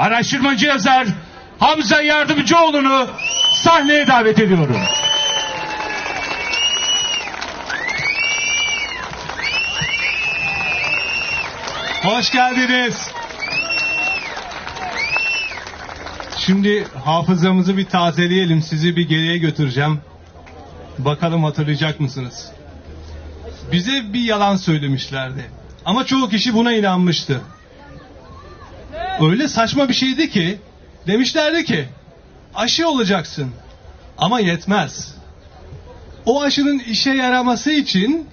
araştırmacı yazar Hamza Yardımcıoğlu'nu sahneye davet ediyorum. Hoş geldiniz. Şimdi hafızamızı bir tazeleyelim. Sizi bir geriye götüreceğim. Bakalım hatırlayacak mısınız? Bize bir yalan söylemişlerdi. Ama çoğu kişi buna inanmıştı. Öyle saçma bir şeydi ki demişlerdi ki aşı olacaksın ama yetmez. O aşının işe yaraması için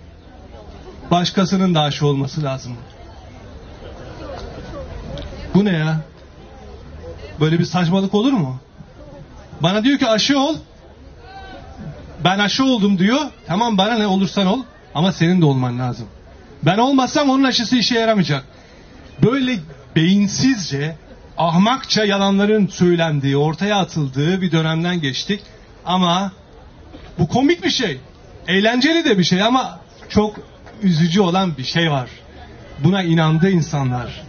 başkasının da aşı olması lazım. Bu ne ya? Böyle bir saçmalık olur mu? Bana diyor ki aşı ol. Ben aşı oldum diyor. Tamam bana ne olursan ol. Ama senin de olman lazım. Ben olmazsam onun aşısı işe yaramayacak. Böyle beyinsizce, ahmakça yalanların söylendiği, ortaya atıldığı bir dönemden geçtik. Ama bu komik bir şey. Eğlenceli de bir şey ama çok üzücü olan bir şey var. Buna inandı insanlar.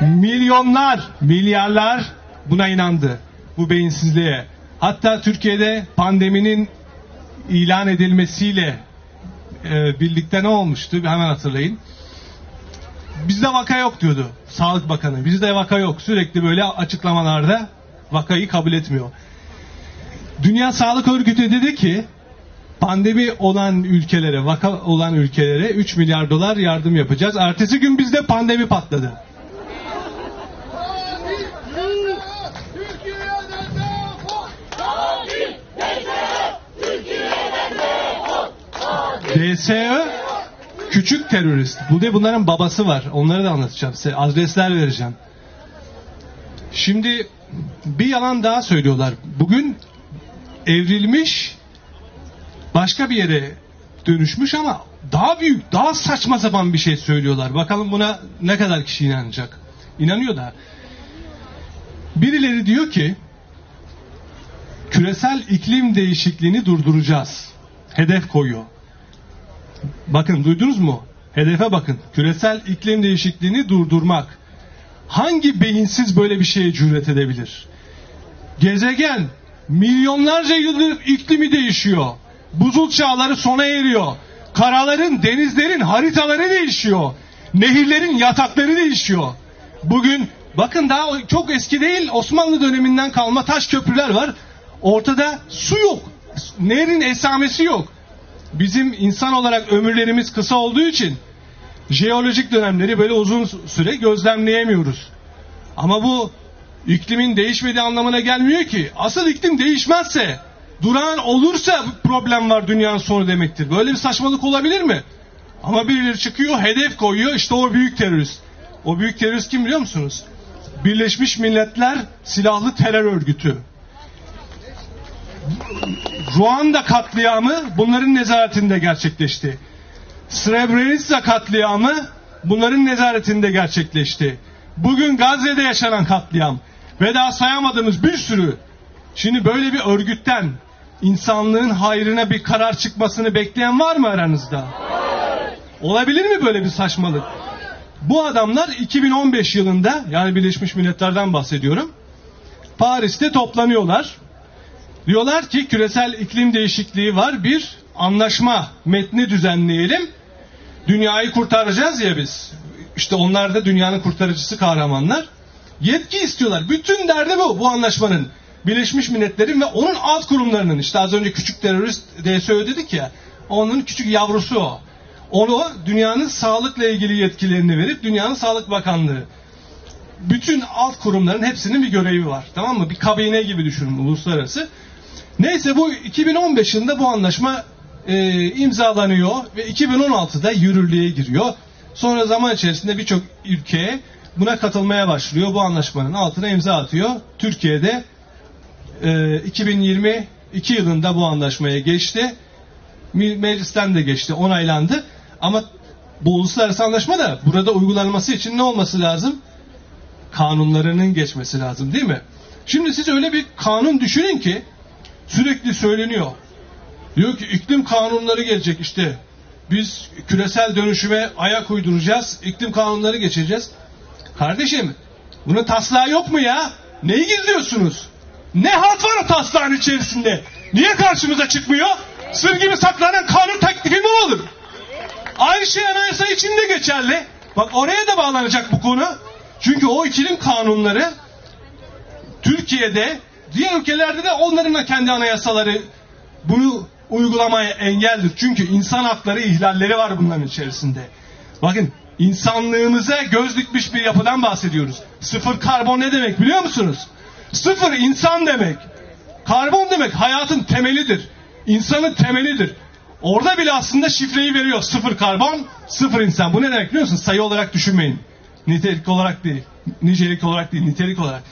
Milyonlar, milyarlar buna inandı. Bu beyinsizliğe. Hatta Türkiye'de pandeminin ilan edilmesiyle e, birlikte ne olmuştu? Hemen hatırlayın. Bizde vaka yok diyordu Sağlık Bakanı. Bizde vaka yok. Sürekli böyle açıklamalarda vakayı kabul etmiyor. Dünya Sağlık Örgütü dedi ki pandemi olan ülkelere, vaka olan ülkelere 3 milyar dolar yardım yapacağız. Ertesi gün bizde pandemi patladı. DSÖ küçük terörist. Bu da bunların babası var. Onları da anlatacağım size. Adresler vereceğim. Şimdi bir yalan daha söylüyorlar. Bugün evrilmiş başka bir yere dönüşmüş ama daha büyük, daha saçma sapan bir şey söylüyorlar. Bakalım buna ne kadar kişi inanacak. İnanıyor da. Birileri diyor ki küresel iklim değişikliğini durduracağız. Hedef koyuyor. Bakın duydunuz mu? Hedefe bakın. Küresel iklim değişikliğini durdurmak. Hangi beyinsiz böyle bir şeye cüret edebilir? Gezegen milyonlarca yıldır iklimi değişiyor. Buzul çağları sona eriyor. Karaların, denizlerin haritaları değişiyor. Nehirlerin yatakları değişiyor. Bugün bakın daha çok eski değil Osmanlı döneminden kalma taş köprüler var. Ortada su yok. Nehrin esamesi yok. Bizim insan olarak ömürlerimiz kısa olduğu için jeolojik dönemleri böyle uzun süre gözlemleyemiyoruz. Ama bu iklimin değişmediği anlamına gelmiyor ki. Asıl iklim değişmezse, duran olursa problem var dünyanın sonu demektir. Böyle bir saçmalık olabilir mi? Ama birileri çıkıyor, hedef koyuyor. işte o büyük terörist. O büyük terörist kim biliyor musunuz? Birleşmiş Milletler Silahlı Terör Örgütü. Ruanda katliamı bunların nezaretinde gerçekleşti. Srebrenica katliamı bunların nezaretinde gerçekleşti. Bugün Gazze'de yaşanan katliam ve daha sayamadığımız bir sürü. Şimdi böyle bir örgütten insanlığın hayrına bir karar çıkmasını bekleyen var mı aranızda? Olabilir mi böyle bir saçmalık? Bu adamlar 2015 yılında yani Birleşmiş Milletler'den bahsediyorum. Paris'te toplanıyorlar. Diyorlar ki küresel iklim değişikliği var bir anlaşma metni düzenleyelim. Dünyayı kurtaracağız ya biz. İşte onlar da dünyanın kurtarıcısı kahramanlar. Yetki istiyorlar. Bütün derdi bu bu anlaşmanın. Birleşmiş Milletler'in ve onun alt kurumlarının işte az önce küçük terörist DSÖ dedik ya. Onun küçük yavrusu o. Onu dünyanın sağlıkla ilgili yetkilerini verip dünyanın sağlık bakanlığı bütün alt kurumların hepsinin bir görevi var. Tamam mı? Bir kabine gibi düşünün uluslararası. Neyse bu 2015 yılında bu anlaşma e, imzalanıyor ve 2016'da yürürlüğe giriyor. Sonra zaman içerisinde birçok ülke buna katılmaya başlıyor. Bu anlaşmanın altına imza atıyor. Türkiye'de e, 2022 yılında bu anlaşmaya geçti. Me- Meclisten de geçti, onaylandı. Ama bu uluslararası anlaşma da burada uygulanması için ne olması lazım? Kanunlarının geçmesi lazım değil mi? Şimdi siz öyle bir kanun düşünün ki sürekli söyleniyor. Diyor ki iklim kanunları gelecek işte. Biz küresel dönüşüme ayak uyduracağız. iklim kanunları geçeceğiz. Kardeşim Bunun taslağı yok mu ya? Neyi gizliyorsunuz? Ne halt var o taslağın içerisinde? Niye karşımıza çıkmıyor? Sır gibi saklanan kanun teklifi mi olur? Aynı şey anayasa için de geçerli. Bak oraya da bağlanacak bu konu. Çünkü o ikilin kanunları Türkiye'de diğer ülkelerde de onların da kendi anayasaları bunu uygulamaya engeldir. Çünkü insan hakları ihlalleri var bunların içerisinde. Bakın insanlığımıza göz dikmiş bir yapıdan bahsediyoruz. Sıfır karbon ne demek biliyor musunuz? Sıfır insan demek. Karbon demek hayatın temelidir. İnsanın temelidir. Orada bile aslında şifreyi veriyor. Sıfır karbon, sıfır insan. Bu ne demek biliyor musun? Sayı olarak düşünmeyin. Nitelik olarak değil. Nicelik olarak değil, nitelik olarak.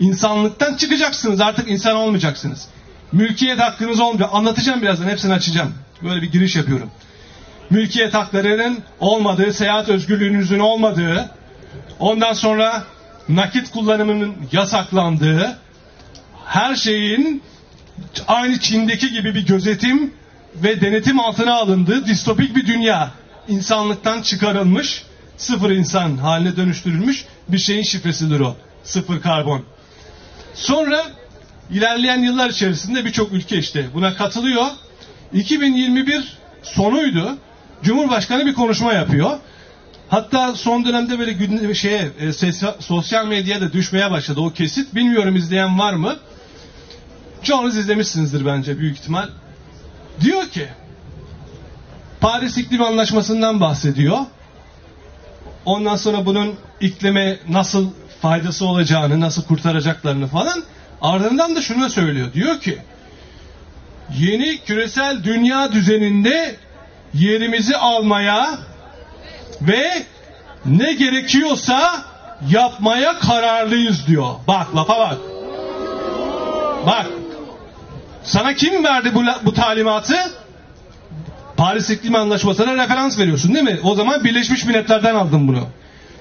İnsanlıktan çıkacaksınız. Artık insan olmayacaksınız. Mülkiyet hakkınız olmayacak. Anlatacağım birazdan. Hepsini açacağım. Böyle bir giriş yapıyorum. Mülkiyet haklarının olmadığı, seyahat özgürlüğünüzün olmadığı, ondan sonra nakit kullanımının yasaklandığı, her şeyin aynı Çin'deki gibi bir gözetim ve denetim altına alındığı distopik bir dünya. İnsanlıktan çıkarılmış, sıfır insan haline dönüştürülmüş bir şeyin şifresidir o. Sıfır karbon. Sonra ilerleyen yıllar içerisinde birçok ülke işte buna katılıyor. 2021 sonuydu. Cumhurbaşkanı bir konuşma yapıyor. Hatta son dönemde böyle gündeme şeye e, sesya- sosyal medyaya düşmeye başladı o kesit. Bilmiyorum izleyen var mı? Çoğunuz izlemişsinizdir bence büyük ihtimal. Diyor ki Paris İklim Anlaşması'ndan bahsediyor. Ondan sonra bunun iklime nasıl faydası olacağını, nasıl kurtaracaklarını falan. Ardından da şunu söylüyor. Diyor ki yeni küresel dünya düzeninde yerimizi almaya ve ne gerekiyorsa yapmaya kararlıyız diyor. Bak lafa bak. Bak. Sana kim verdi bu, bu talimatı? Paris İklim Anlaşması'na referans veriyorsun değil mi? O zaman Birleşmiş Milletler'den aldın bunu.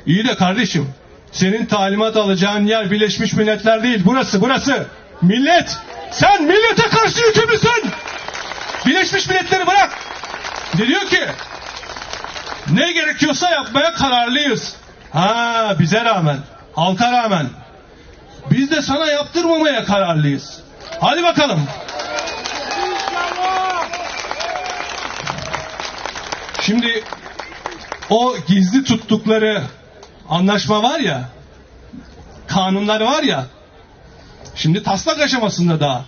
İyi de kardeşim senin talimat alacağın yer Birleşmiş Milletler değil. Burası burası. Millet. Sen millete karşı yükümlüsün. Birleşmiş Milletleri bırak. Ne diyor ki? Ne gerekiyorsa yapmaya kararlıyız. Ha bize rağmen. Halka rağmen. Biz de sana yaptırmamaya kararlıyız. Hadi bakalım. Şimdi o gizli tuttukları anlaşma var ya, kanunlar var ya, şimdi taslak aşamasında daha.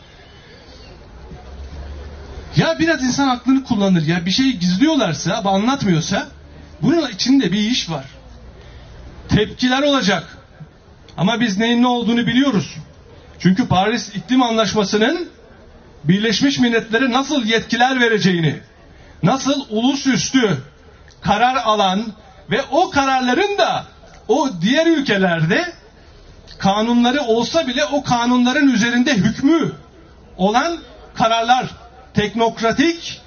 Ya biraz insan aklını kullanır ya bir şeyi gizliyorlarsa, anlatmıyorsa bunun içinde bir iş var. Tepkiler olacak. Ama biz neyin ne olduğunu biliyoruz. Çünkü Paris İklim Anlaşması'nın Birleşmiş Milletler'e nasıl yetkiler vereceğini, nasıl ulusüstü karar alan ve o kararların da o diğer ülkelerde kanunları olsa bile o kanunların üzerinde hükmü olan kararlar, teknokratik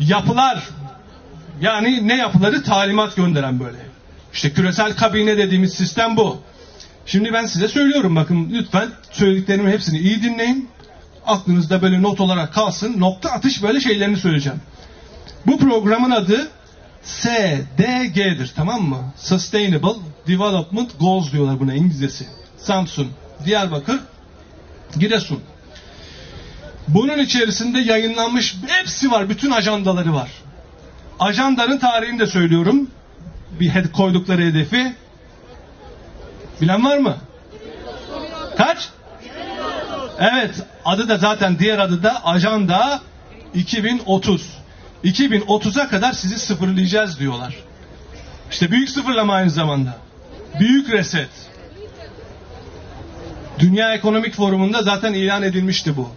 yapılar yani ne yapıları talimat gönderen böyle. İşte küresel kabine dediğimiz sistem bu. Şimdi ben size söylüyorum bakın lütfen söylediklerimin hepsini iyi dinleyin. Aklınızda böyle not olarak kalsın. Nokta atış böyle şeylerini söyleyeceğim. Bu programın adı SDG'dir tamam mı? Sustainable Development Goals diyorlar buna İngilizcesi. Samsun, Diyarbakır, Giresun. Bunun içerisinde yayınlanmış hepsi var. Bütün ajandaları var. Ajandanın tarihini de söylüyorum. Bir koydukları hedefi. Bilen var mı? Kaç? Evet. Adı da zaten diğer adı da Ajanda 2030. 2030'a kadar sizi sıfırlayacağız diyorlar. İşte büyük sıfırlama aynı zamanda. Büyük reset. Dünya Ekonomik Forumu'nda zaten ilan edilmişti bu.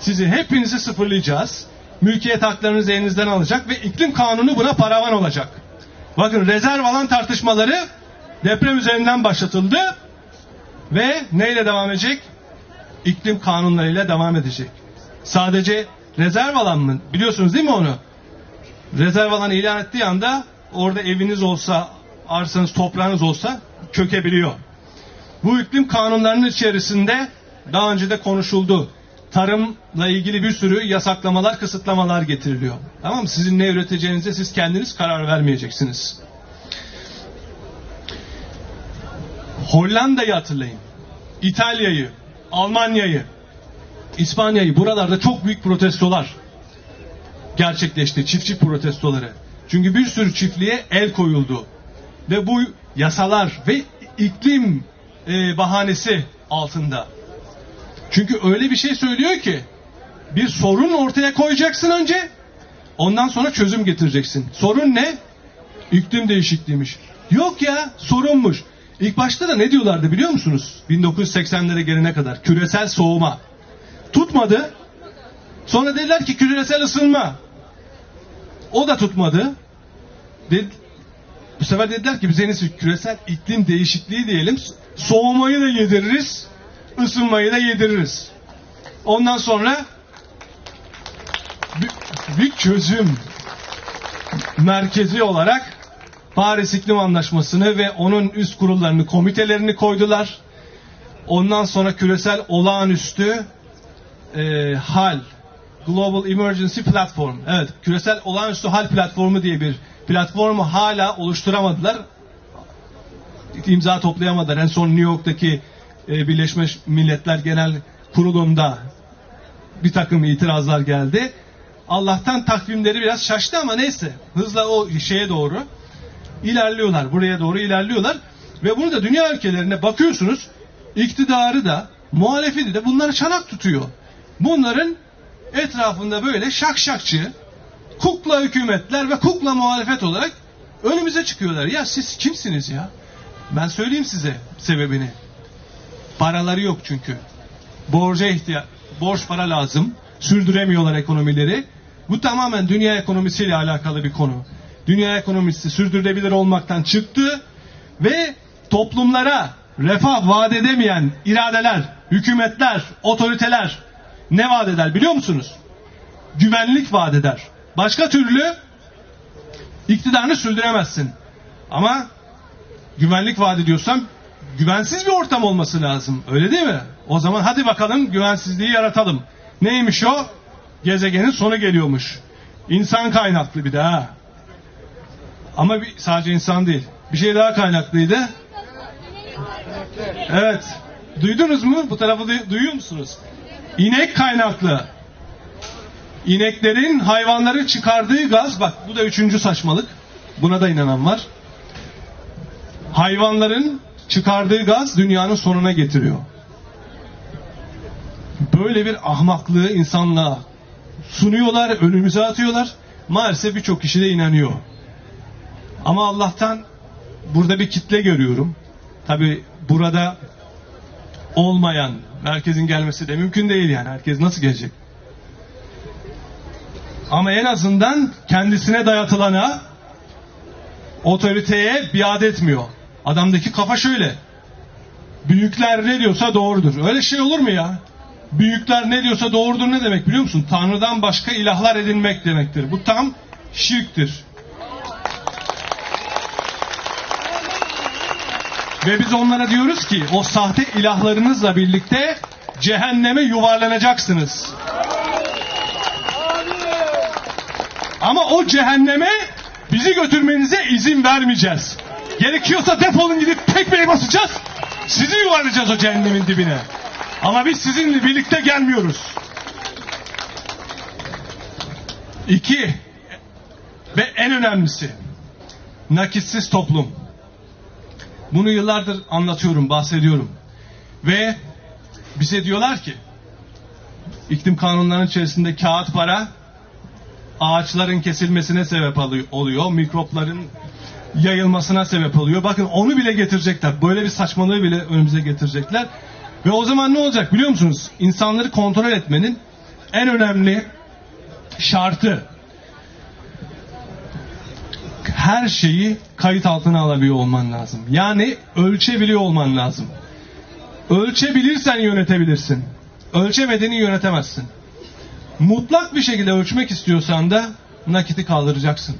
Sizi hepinizi sıfırlayacağız. Mülkiyet haklarınızı elinizden alacak ve iklim kanunu buna paravan olacak. Bakın rezerv alan tartışmaları deprem üzerinden başlatıldı ve neyle devam edecek? İklim kanunlarıyla devam edecek. Sadece rezerv alan mı? Biliyorsunuz değil mi onu? Rezerv alan ilan ettiği anda orada eviniz olsa, arsanız, toprağınız olsa çökebiliyor. Bu iklim kanunlarının içerisinde daha önce de konuşuldu. Tarımla ilgili bir sürü yasaklamalar, kısıtlamalar getiriliyor. Tamam mı? Sizin ne üreteceğinize siz kendiniz karar vermeyeceksiniz. Hollanda'yı hatırlayın. İtalya'yı, Almanya'yı, İspanya'yı buralarda çok büyük protestolar gerçekleşti. Çiftçi protestoları. Çünkü bir sürü çiftliğe el koyuldu. Ve bu yasalar ve iklim e, bahanesi altında. Çünkü öyle bir şey söylüyor ki bir sorun ortaya koyacaksın önce ondan sonra çözüm getireceksin. Sorun ne? İklim değişikliğiymiş. Yok ya sorunmuş. İlk başta da ne diyorlardı biliyor musunuz? 1980'lere gelene kadar küresel soğuma. Tutmadı. Sonra dediler ki küresel ısınma. O da tutmadı. Dedi, bu sefer dediler ki biz en iyisi küresel iklim değişikliği diyelim. Soğumayı da yediririz, ısınmayı da yediririz. Ondan sonra bir, bir çözüm merkezi olarak Paris İklim Anlaşması'nı ve onun üst kurullarını, komitelerini koydular. Ondan sonra küresel olağanüstü e, hal, Global Emergency Platform, evet küresel olağanüstü hal platformu diye bir platformu hala oluşturamadılar. İmza toplayamadılar. En son New York'taki e, Birleşmiş Milletler Genel Kurulu'nda bir takım itirazlar geldi. Allah'tan takvimleri biraz şaştı ama neyse hızla o şeye doğru ilerliyorlar. Buraya doğru ilerliyorlar. Ve bunu da dünya ülkelerine bakıyorsunuz iktidarı da muhalefeti de bunları çanak tutuyor. Bunların etrafında böyle şakşakçı kukla hükümetler ve kukla muhalefet olarak önümüze çıkıyorlar. Ya siz kimsiniz ya? Ben söyleyeyim size sebebini. Paraları yok çünkü. Borca ihtiyaç, borç para lazım. Sürdüremiyorlar ekonomileri. Bu tamamen dünya ekonomisiyle alakalı bir konu. Dünya ekonomisi sürdürülebilir olmaktan çıktı ve toplumlara refah vaat edemeyen iradeler, hükümetler, otoriteler ne vaat eder biliyor musunuz? Güvenlik vaat eder. Başka türlü iktidarını sürdüremezsin. Ama güvenlik vaat ediyorsam güvensiz bir ortam olması lazım. Öyle değil mi? O zaman hadi bakalım güvensizliği yaratalım. Neymiş o? Gezegenin sonu geliyormuş. İnsan kaynaklı bir daha. Ama bir, sadece insan değil. Bir şey daha kaynaklıydı. Evet. Duydunuz mu? Bu tarafı duy- duyuyor musunuz? İnek kaynaklı. İneklerin hayvanları çıkardığı gaz, bak bu da üçüncü saçmalık. Buna da inanan var. Hayvanların çıkardığı gaz dünyanın sonuna getiriyor. Böyle bir ahmaklığı insanlığa sunuyorlar, önümüze atıyorlar. Maalesef birçok kişi de inanıyor. Ama Allah'tan burada bir kitle görüyorum. Tabi burada olmayan, herkesin gelmesi de mümkün değil yani. Herkes nasıl gelecek? Ama en azından kendisine dayatılana, otoriteye biat etmiyor. Adamdaki kafa şöyle. Büyükler ne diyorsa doğrudur. Öyle şey olur mu ya? Büyükler ne diyorsa doğrudur ne demek biliyor musun? Tanrı'dan başka ilahlar edinmek demektir. Bu tam şirktir. Ve biz onlara diyoruz ki o sahte ilahlarınızla birlikte cehenneme yuvarlanacaksınız. Ama o cehenneme bizi götürmenize izin vermeyeceğiz. Gerekiyorsa defolun gidip tekmeyi basacağız. Sizi yuvarlayacağız o cehennemin dibine. Ama biz sizinle birlikte gelmiyoruz. İki ve en önemlisi nakitsiz toplum. Bunu yıllardır anlatıyorum, bahsediyorum. Ve bize diyorlar ki iklim kanunlarının içerisinde kağıt para ağaçların kesilmesine sebep oluyor. Mikropların yayılmasına sebep oluyor. Bakın onu bile getirecekler. Böyle bir saçmalığı bile önümüze getirecekler. Ve o zaman ne olacak biliyor musunuz? İnsanları kontrol etmenin en önemli şartı her şeyi kayıt altına alabiliyor olman lazım. Yani ölçebiliyor olman lazım. Ölçebilirsen yönetebilirsin. Ölçemediğini yönetemezsin. Mutlak bir şekilde ölçmek istiyorsan da nakiti kaldıracaksın.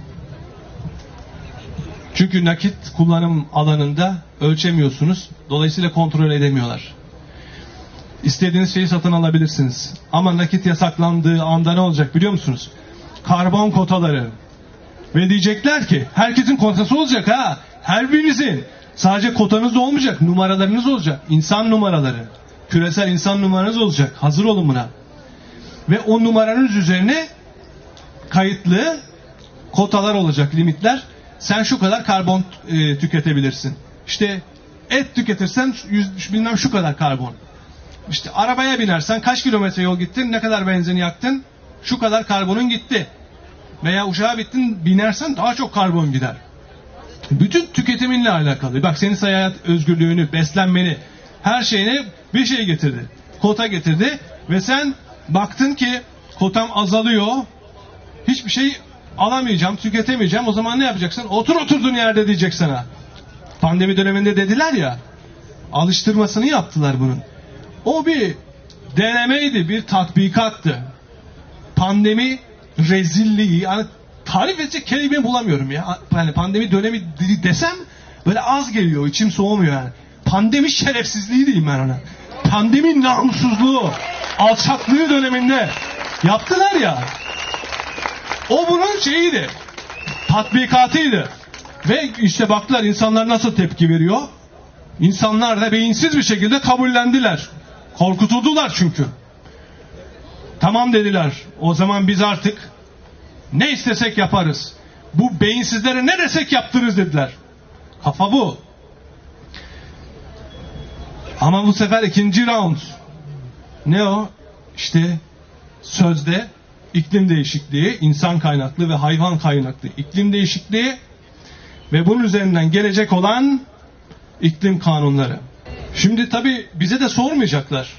Çünkü nakit kullanım alanında ölçemiyorsunuz. Dolayısıyla kontrol edemiyorlar. İstediğiniz şeyi satın alabilirsiniz. Ama nakit yasaklandığı anda ne olacak biliyor musunuz? Karbon kotaları. Ve diyecekler ki herkesin kotası olacak ha. Her birinizin Sadece kotanız olmayacak, numaralarınız olacak. İnsan numaraları. Küresel insan numaranız olacak. Hazır olun buna. Ve o numaranız üzerine kayıtlı kotalar olacak, limitler. Sen şu kadar karbon e, tüketebilirsin. İşte et tüketirsen yüz, bilmem şu kadar karbon. İşte arabaya binersen kaç kilometre yol gittin, ne kadar benzin yaktın, şu kadar karbonun gitti. Veya uçağa bittin, binersen daha çok karbon gider. Bütün tüketiminle alakalı. Bak senin hayat özgürlüğünü, beslenmeni, her şeyini bir şey getirdi. Kota getirdi ve sen baktın ki kotam azalıyor. Hiçbir şey alamayacağım, tüketemeyeceğim. O zaman ne yapacaksın? Otur oturduğun yerde diyecek sana. Pandemi döneminde dediler ya. Alıştırmasını yaptılar bunun. O bir denemeydi, bir tatbikattı. Pandemi rezilliği, yani tarif edecek kelime bulamıyorum ya. Yani pandemi dönemi desem böyle az geliyor, içim soğumuyor yani. Pandemi şerefsizliği diyeyim ben ona. Pandemi namussuzluğu, alçaklığı döneminde yaptılar ya. O bunun şeyiydi. Tatbikatıydı. Ve işte baktılar insanlar nasıl tepki veriyor. İnsanlar da beyinsiz bir şekilde kabullendiler. Korkutuldular çünkü. Tamam dediler. O zaman biz artık ne istesek yaparız. Bu beyinsizlere ne desek yaptırırız dediler. Kafa bu. Ama bu sefer ikinci round. Ne o? İşte sözde iklim değişikliği, insan kaynaklı ve hayvan kaynaklı iklim değişikliği ve bunun üzerinden gelecek olan iklim kanunları. Şimdi tabi bize de sormayacaklar.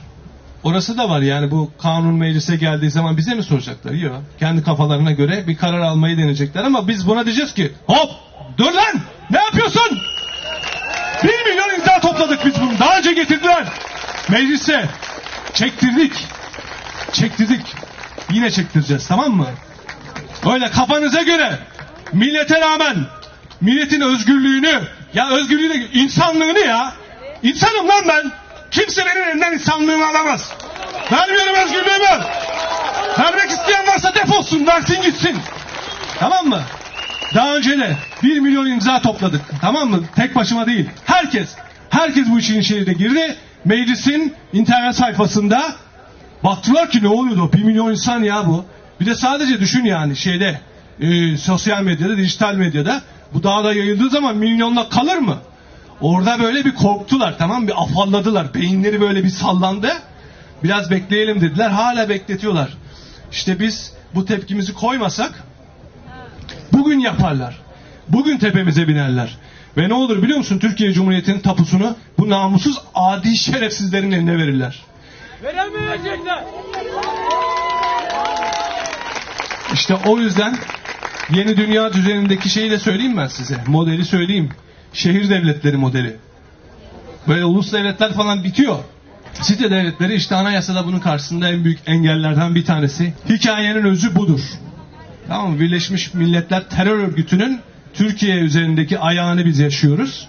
Orası da var yani bu kanun meclise geldiği zaman bize mi soracaklar? Yok. Kendi kafalarına göre bir karar almayı deneyecekler ama biz buna diyeceğiz ki hop dur lan ne yapıyorsun? Bir milyon imza topladık biz bunu. Daha önce getirdiler. Meclise. Çektirdik. Çektirdik. Yine çektireceğiz tamam mı? Öyle kafanıza göre. Millete rağmen milletin özgürlüğünü ya özgürlüğünü insanlığını ya. İnsanım lan ben. Kimse benim elimden insanlığımı alamaz. Vermiyorum özgürlüğümü. Vermek isteyen varsa defolsun versin gitsin. Tamam mı? Daha önce de 1 milyon imza topladık. Tamam mı? Tek başıma değil. Herkes herkes bu işin içine girdi meclisin internet sayfasında Baktılar ki ne oluyordu? Bir milyon insan ya bu. Bir de sadece düşün yani şeyde e, sosyal medyada, dijital medyada bu daha da yayıldığı zaman milyonla kalır mı? Orada böyle bir korktular tamam? Bir afalladılar. Beyinleri böyle bir sallandı. Biraz bekleyelim dediler. Hala bekletiyorlar. İşte biz bu tepkimizi koymasak bugün yaparlar. Bugün tepemize binerler. Ve ne olur biliyor musun? Türkiye Cumhuriyeti'nin tapusunu bu namussuz adi şerefsizlerin eline verirler. Veremeyecekler. İşte o yüzden yeni dünya düzenindeki şeyi de söyleyeyim ben size. Modeli söyleyeyim. Şehir devletleri modeli. Böyle ulus devletler falan bitiyor. Site devletleri işte anayasada bunun karşısında en büyük engellerden bir tanesi. Hikayenin özü budur. Tamam mı? Birleşmiş Milletler Terör Örgütü'nün Türkiye üzerindeki ayağını biz yaşıyoruz.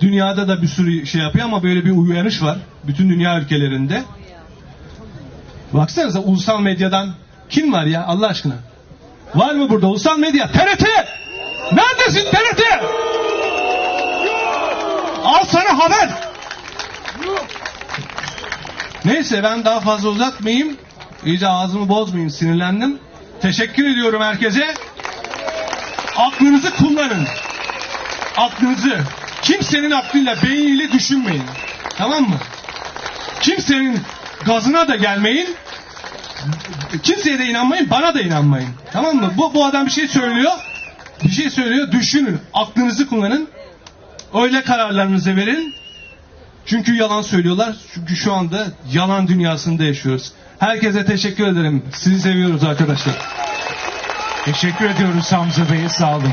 Dünyada da bir sürü şey yapıyor ama böyle bir uyanış var. Bütün dünya ülkelerinde. Baksanıza ulusal medyadan kim var ya Allah aşkına? Var mı burada ulusal medya? TRT! Neredesin TRT? Al sana haber. Neyse ben daha fazla uzatmayayım. İyice ağzımı bozmayayım sinirlendim. Teşekkür ediyorum herkese. Aklınızı kullanın. Aklınızı. Kimsenin aklıyla, beyniyle düşünmeyin. Tamam mı? Kimsenin gazına da gelmeyin. Kimseye de inanmayın, bana da inanmayın. Tamam mı? Bu, bu adam bir şey söylüyor. Bir şey söylüyor, düşünün. Aklınızı kullanın. Öyle kararlarınızı verin. Çünkü yalan söylüyorlar. Çünkü şu anda yalan dünyasında yaşıyoruz. Herkese teşekkür ederim. Sizi seviyoruz arkadaşlar. Teşekkür ediyoruz Hamza Bey. Sağ olun.